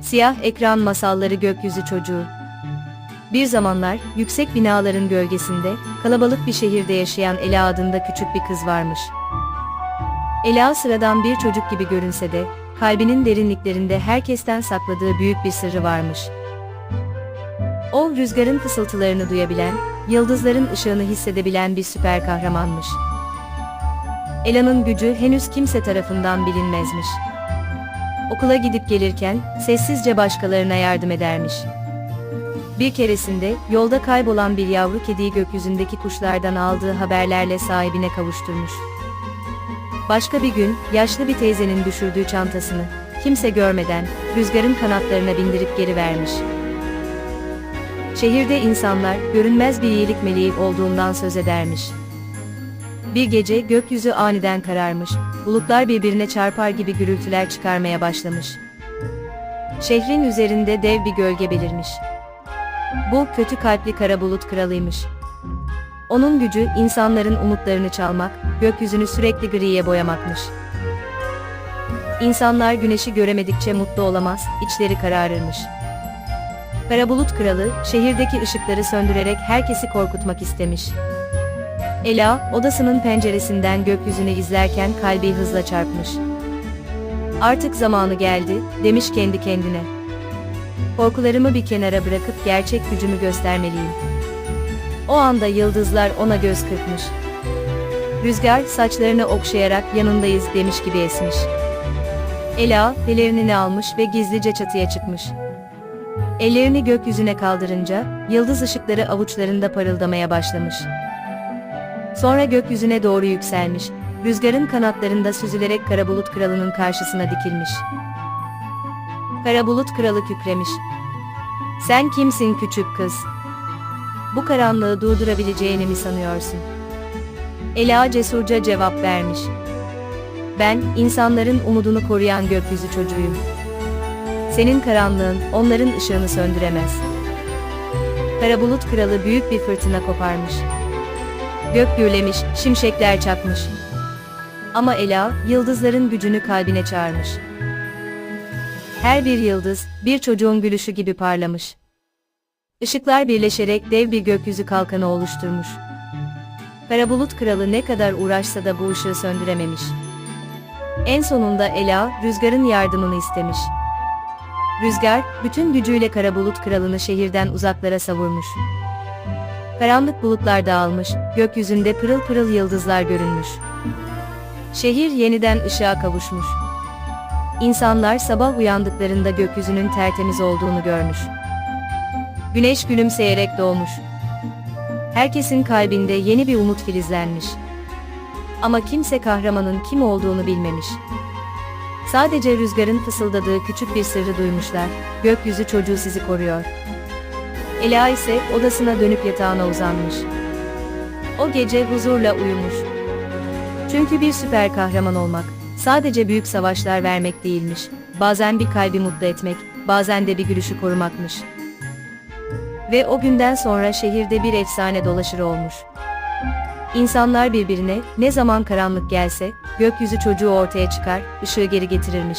Siyah ekran masalları gökyüzü çocuğu. Bir zamanlar, yüksek binaların gölgesinde, kalabalık bir şehirde yaşayan Ela adında küçük bir kız varmış. Ela sıradan bir çocuk gibi görünse de, kalbinin derinliklerinde herkesten sakladığı büyük bir sırrı varmış. O, rüzgarın fısıltılarını duyabilen, yıldızların ışığını hissedebilen bir süper kahramanmış. Ela'nın gücü henüz kimse tarafından bilinmezmiş. Okula gidip gelirken, sessizce başkalarına yardım edermiş. Bir keresinde, yolda kaybolan bir yavru kediyi gökyüzündeki kuşlardan aldığı haberlerle sahibine kavuşturmuş. Başka bir gün, yaşlı bir teyzenin düşürdüğü çantasını, kimse görmeden, rüzgarın kanatlarına bindirip geri vermiş. Şehirde insanlar, görünmez bir iyilik meleği olduğundan söz edermiş. Bir gece gökyüzü aniden kararmış, bulutlar birbirine çarpar gibi gürültüler çıkarmaya başlamış. Şehrin üzerinde dev bir gölge belirmiş. Bu kötü kalpli kara bulut kralıymış. Onun gücü insanların umutlarını çalmak, gökyüzünü sürekli griye boyamakmış. İnsanlar güneşi göremedikçe mutlu olamaz, içleri kararırmış. Kara bulut kralı, şehirdeki ışıkları söndürerek herkesi korkutmak istemiş. Ela, odasının penceresinden gökyüzünü izlerken kalbi hızla çarpmış. Artık zamanı geldi, demiş kendi kendine. Korkularımı bir kenara bırakıp gerçek gücümü göstermeliyim. O anda yıldızlar ona göz kırpmış. Rüzgar saçlarını okşayarak yanındayız demiş gibi esmiş. Ela, pelerini almış ve gizlice çatıya çıkmış. Ellerini gökyüzüne kaldırınca, yıldız ışıkları avuçlarında parıldamaya başlamış. Sonra gökyüzüne doğru yükselmiş, rüzgarın kanatlarında süzülerek kara bulut kralının karşısına dikilmiş. Kara bulut kralı kükremiş. Sen kimsin küçük kız? Bu karanlığı durdurabileceğini mi sanıyorsun? Ela cesurca cevap vermiş. Ben, insanların umudunu koruyan gökyüzü çocuğuyum. Senin karanlığın, onların ışığını söndüremez. Kara bulut kralı büyük bir fırtına koparmış. Gök gürlemiş, şimşekler çakmış. Ama Ela, yıldızların gücünü kalbine çağırmış. Her bir yıldız, bir çocuğun gülüşü gibi parlamış. Işıklar birleşerek dev bir gökyüzü kalkanı oluşturmuş. Kara bulut kralı ne kadar uğraşsa da bu ışığı söndürememiş. En sonunda Ela, rüzgarın yardımını istemiş. Rüzgar, bütün gücüyle kara bulut kralını şehirden uzaklara savurmuş. Karanlık bulutlar dağılmış, gökyüzünde pırıl pırıl yıldızlar görünmüş. Şehir yeniden ışığa kavuşmuş. İnsanlar sabah uyandıklarında gökyüzünün tertemiz olduğunu görmüş. Güneş gülümseyerek doğmuş. Herkesin kalbinde yeni bir umut filizlenmiş. Ama kimse kahramanın kim olduğunu bilmemiş. Sadece rüzgarın fısıldadığı küçük bir sırrı duymuşlar. Gökyüzü çocuğu sizi koruyor. Ela ise odasına dönüp yatağına uzanmış. O gece huzurla uyumuş. Çünkü bir süper kahraman olmak, sadece büyük savaşlar vermek değilmiş. Bazen bir kalbi mutlu etmek, bazen de bir gülüşü korumakmış. Ve o günden sonra şehirde bir efsane dolaşır olmuş. İnsanlar birbirine, ne zaman karanlık gelse, gökyüzü çocuğu ortaya çıkar, ışığı geri getirirmiş.